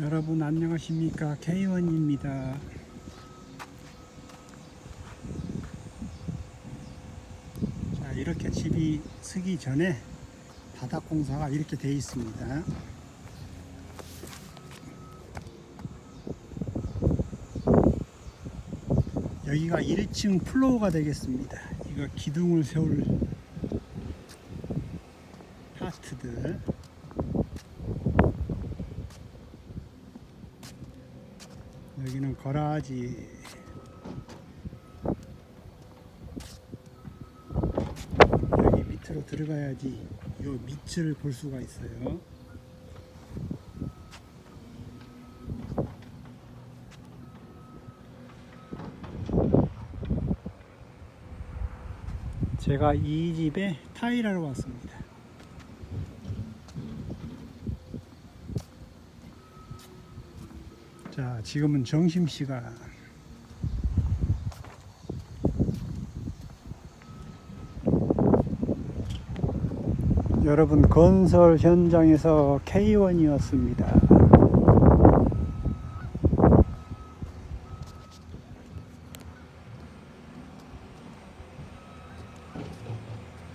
여러분 안녕하십니까? K1입니다. 자 이렇게 집이 쓰기 전에 바닥 공사가 이렇게 되어 있습니다. 여기가 1층 플로어가 되겠습니다. 이거 기둥을 세울 파트들 여기는 거라지. 여기 밑으로 들어가야지 요 밑을 볼 수가 있어요. 제가 이 집에 타일하러 왔습니다 자 지금은 점심 시간 여러분 건설 현장에서 K1이었습니다